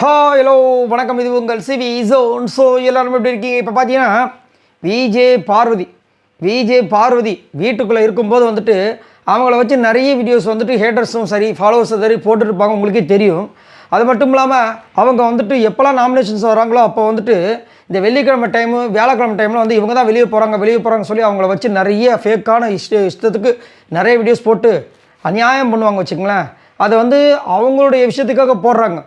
ஹா ஹலோ வணக்கம். இது உங்கள் சிவி ஜோன் ஸோ எல்லாரும் எப்படி இருக்கீங்க? இப்போ பார்த்தீங்கன்னா விஜே பார்வதி விஜே பார்வதி வீட்டுக்குள்ளே இருக்கும்போது வந்துட்டு அவங்கள வச்சு நிறைய வீடியோஸ் வந்துட்டு ஹேட்டர்ஸும் சரி ஃபாலோவர்ஸும் சரி போட்டுருப்பாங்க. உங்களுக்கே தெரியும். அது மட்டும் இல்லாமல் அவங்க வந்துட்டு எப்போல்லாம் நாமினேஷன்ஸ் வராங்களோ அப்போ வந்துட்டு இந்த வெள்ளிக்கிழமை டைமு வியாழக்கிழமை டைமில் வந்து இவங்க தான் வெளியே போகிறாங்க வெளியே போகிறாங்க சொல்லி அவங்கள வச்சு நிறைய ஃபேக்கான இஷ்ட இஷ்டத்துக்கு நிறைய வீடியோஸ் போட்டு அநியாயம் பண்ணுவாங்க வச்சுங்களேன் அதை வந்து அவங்களுடைய விஷயத்துக்காக போடுறாங்க.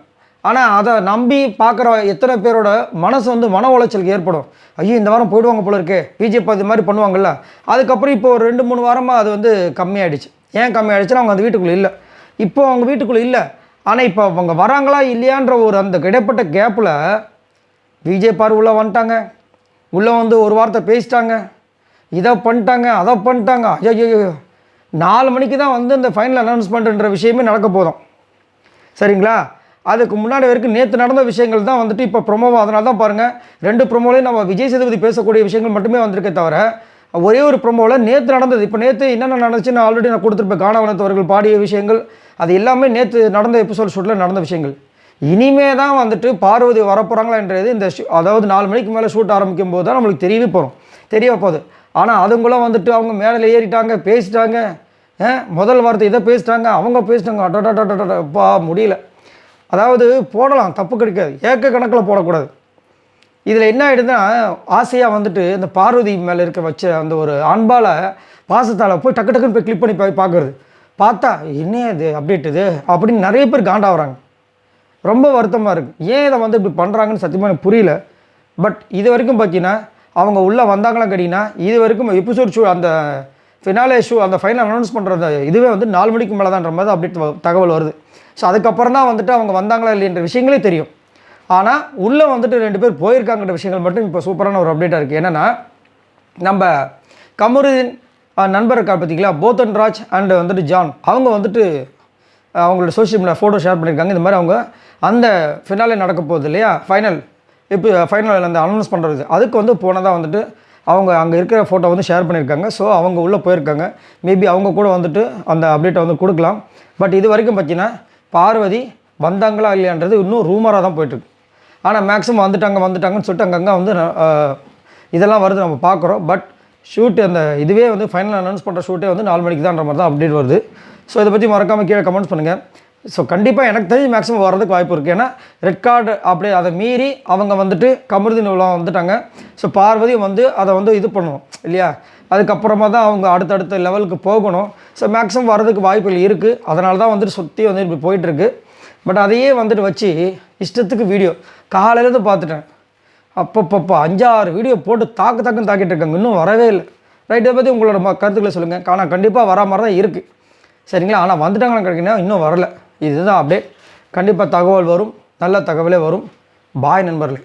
ஆனால் அதை நம்பி பார்க்குற எத்தனை பேரோட மனசு வந்து மன உளைச்சலுக்கு ஏற்படும். ஐயோ இந்த வாரம் போயிடுவாங்க போல இருக்கே. பிஜேபி இது மாதிரி பண்ணுவாங்கல்ல. அதுக்கப்புறம் இப்போ ஒரு ரெண்டு மூணு வாரமாக அது வந்து கம்மியாயிடுச்சு. ஏன் கம்மியாயிடுச்சுன்னா அவங்க அந்த வீட்டுக்குள்ளே இல்லை. இப்போ அவங்க வீட்டுக்குள்ளே இல்லை. ஆனால் இப்போ அவங்க வராங்களா இல்லையான்ற ஒரு அந்த கிடைப்பட்ட கேப்பில் விஜய் பார் உள்ளே வந்துட்டாங்க. உள்ளே வந்து ஒரு வார்த்தை பேசிட்டாங்க. இதை பண்ணிட்டாங்க அதை பண்ணிட்டாங்க. ஐயோ நாலு மணிக்கு தான் வந்து இந்த ஃபைனல் அனௌன்ஸ்மெண்ட்ன்ற விஷயமே நடக்க போதும். சரிங்களா? அதுக்கு முன்னாடி வரைக்கும் நேற்று நடந்த விஷயங்கள் தான் வந்துட்டு இப்போ ப்ரொமோவா அதனால தான் பாருங்கள் ரெண்டு ப்ரொமோலையும் நம்ம விஜய் சேதுபதி பேசக்கூடிய விஷயங்கள் மட்டுமே வந்திருக்கே தவிர ஒரே ஒரு ப்ரொமோவில் நேற்று நடந்தது. இப்போ நேற்று என்னென்ன நடந்துச்சு நான் ஆல்ரெடி நான் கொடுத்துருப்பேன். காணவனத்தவர்கள் பாடிய விஷயங்கள் அது எல்லாமே நேற்று நடந்த எபிசோட் ஷூட்டில் நடந்த விஷயங்கள். இனிமே தான் வந்துட்டு பார்வதி வரப்போகிறாங்களான்றது இந்த அதாவது நாலு மணிக்கு மேலே ஷூட் ஆரம்பிக்கும் போது தான் நம்மளுக்கு தெரியவே போகிறோம் தெரிய போகுது. ஆனால் அதுங்களும் வந்துட்டு அவங்க மேலே ஏறிட்டாங்க பேசிட்டாங்க முதல் வார்த்தை இதை பேசிட்டாங்க அவங்க பேசிட்டாங்க அட்டா முடியல அதாவது போடலாம் தப்பு கிடைக்காது. ஏக்க கணக்கில் போடக்கூடாது. இதில் என்ன ஆகிடுதுன்னா ஆசையாக வந்துட்டு இந்த பார்வதி மேலே இருக்க வச்ச அந்த ஒரு அன்பால் பாசத்தால் போய் டக்கு டக்குன்னு போய் கிளிக் பண்ணி போய் பார்க்குறது பார்த்தா என்ன இது? அப்டேட் இது? அப்படின்னு நிறைய பேர் காண்டாகிறாங்க ரொம்ப வருத்தமாக இருக்குது ஏன் இதை வந்து இப்படி பண்ணுறாங்கன்னு சத்தியமாக எனக்கு புரியல. பட் இது வரைக்கும் பார்த்தீங்கன்னா அவங்க உள்ளே வந்தாங்களா கேட்டிங்கன்னா இது வரைக்கும் எபிசோட் ஷோ அந்த ஃபினாலே ஷூ அந்த ஃபைனல் அனௌன்ஸ் பண்ணுறது இதுவே வந்து நாலு மணிக்கு மேலே தான்ற மாதிரி அப்டேட் தகவல் வருது. ஸோ அதுக்கப்புறம் தான் வந்துட்டு அவங்க வந்தாங்களா இல்லைன்ற விஷயங்களே தெரியும். ஆனால் உள்ளே வந்துட்டு ரெண்டு பேர் போயிருக்காங்கன்ற விஷயங்கள் மட்டும் இப்போ சூப்பரான ஒரு அப்டேட்டாக இருக்குது என்னென்னா நம்ம கமருதீன் நண்பர் இருக்கா பார்த்தீங்களா போத்தன் ராஜ் அண்டு வந்துட்டு ஜான். அவங்க வந்துட்டு அவங்களோட சோஷியல் மீடியா ஃபோட்டோ ஷேர் பண்ணியிருக்காங்க இந்த மாதிரி அவங்க அந்த ஃபினாலே நடக்க போகுது இல்லையா? ஃபைனல் இப்போ ஃபைனல் அந்த அனௌன்ஸ் பண்ணுறது அதுக்கு வந்து போனதாக வந்துட்டு அவங்க அங்கே இருக்கிற ஃபோட்டோ வந்து ஷேர் பண்ணியிருக்காங்க. ஸோ அவங்க உள்ளே போயிருக்காங்க. மேபி அவங்க கூட வந்துட்டு அந்த அப்டேட்டை வந்து கொடுக்கலாம். பட் இது வரைக்கும் பார்த்தீங்கன்னா பார்வதி வந்தாங்களா இல்லையான்றது இன்னும் ரூமராக தான் போயிட்டுருக்கு. ஆனால் மேக்ஸிமம் வந்துட்டாங்க வந்துட்டாங்கன்னு சொல்லிட்டு அங்கங்கே வந்து இதெல்லாம் வருது நம்ம பார்க்குறோம் பட் ஷூட் அந்த இதுவே வந்து ஃபைனல் அனௌன்ஸ் பண்ணுற ஷூட்டே வந்து நாலு மணிக்கு தான்ன்ற மாதிரி தான் அப்டேட் வருது. ஸோ இதை பற்றி மறக்காமல் கீழே கமெண்ட்ஸ் பண்ணுங்கள் ஸோ கண்டிப்பாக எனக்கு தெரிஞ்சு மேக்ஸிமம் வர்றதுக்கு வாய்ப்பு இருக்குது ஏன்னா ரெட் கார்டு அப்படியே அதை மீறி அவங்க வந்துட்டு கமருதீன் உலா வந்துட்டாங்க. ஸோ பார்வதி வந்து அதை வந்து இது பண்ணணும் இல்லையா? அதுக்கப்புறமா தான் அவங்க அடுத்தடுத்த லெவலுக்கு போகணும். ஸோ மேக்ஸிமம் வர்றதுக்கு வாய்ப்புகள் இருக்குது அதனால தான் வந்துட்டு சுற்றி வந்து இப்படி போயிட்டுருக்கு. பட் அதையே வந்துட்டு வச்சு இஷ்டத்துக்கு வீடியோ காலையிலேருந்து பார்த்துட்டேன். அப்பப்பப்போ அஞ்சாறு வீடியோ போட்டு தாக்கு தாக்குன்னு தாக்கிட்டு இருக்காங்க. இன்னும் வரவே இல்லை. ரைட் இதை பற்றி உங்களோட ம- கருத்துக்களை சொல்லுங்கள் ஆனால் கண்டிப்பாக வரா மாதிரி தான் இருக்குது சரிங்களா? ஆனால் வந்துட்டாங்கன்னு கிடைக்கணும் இன்னும் வரல. இதுதான் அப்டேட் கண்டிப்பாக தகவல் வரும். நல்ல தகவலே வரும். பாய் நண்பர்களே.